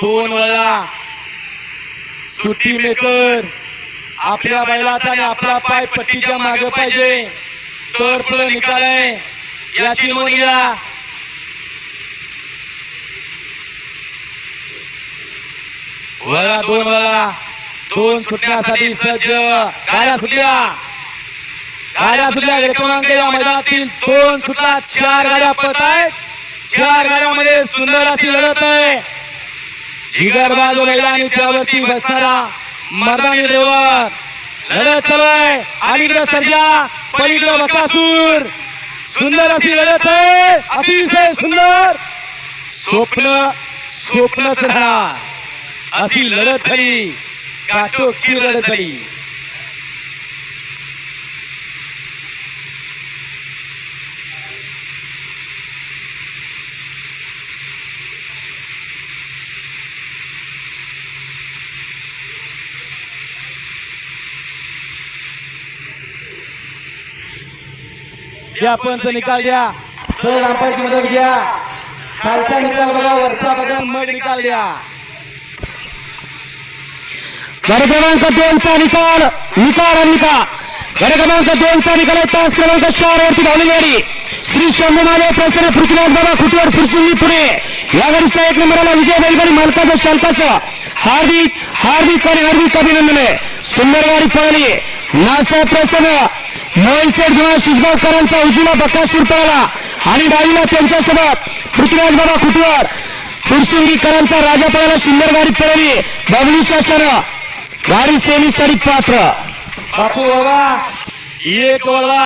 दोन वेळा. सुट्टी मेकर. आपल्या बैलाचा आणि आपला पाय पट्टीच्या मागे पाहिजे. तर पुढे निकाल आहे याची नोंद घ्या वळा दोन वळा. दोन सुटण्यासाठी सज्ज. गाड्या सुटल्या. गाड्या सुटल्या. क्रमांक या मैदानातील दोन सुटला. चार गाड्या पत आहेत चार गाड्यामध्ये सुंदर अशी लढत आहे. जिगर बाजू आणि त्यावरती बसणारा मर्दानी देवर लढत चालय. अलीकडे सर्जा पलीकडे बकासूर सुंदर अशी लढत आहे. अतिशय सुंदर. स्वप्न स्वप्नच राहणार अशी लढत झाली. काटोकी लढत झाली. द्या पंच निकाल द्या. थोडं अंपायरची मदत घ्या. खालचा निकाल बघा वरचा बघा मग निकाल द्या. गड क्रमांक दोनचा निकाल निकाल आणि निकाल. गड क्रमांक दोनचा निकाल आहे. तास क्रमांक चार वरती धावली गाडी. श्री शंभूमाले प्रसन्न पृथ्वीनाथ बाबा खुटीवर फुरसुंगी पुणे या गाडीचा एक नंबरला विजय बैलगाडी मालकाचं चालकाचं हार्दिक हार्दिक आणि हार्दिक अभिनंदन. आहे सुंदर गाडी पळाली. नाचा प्रसन्न. मोहिल शेठ किंवा सुजगावकरांचा उजवीला बकासूर पळाला आणि डावीला त्यांच्यासोबत पृथ्वीराज बाबा खुटवर फुरसुंगीकरांचा राजा पळाला सुंदर गाडी पळाली. बबलूच्या सर गाडी सेमी सरी पात्र. बापू बाबा एक वळवा.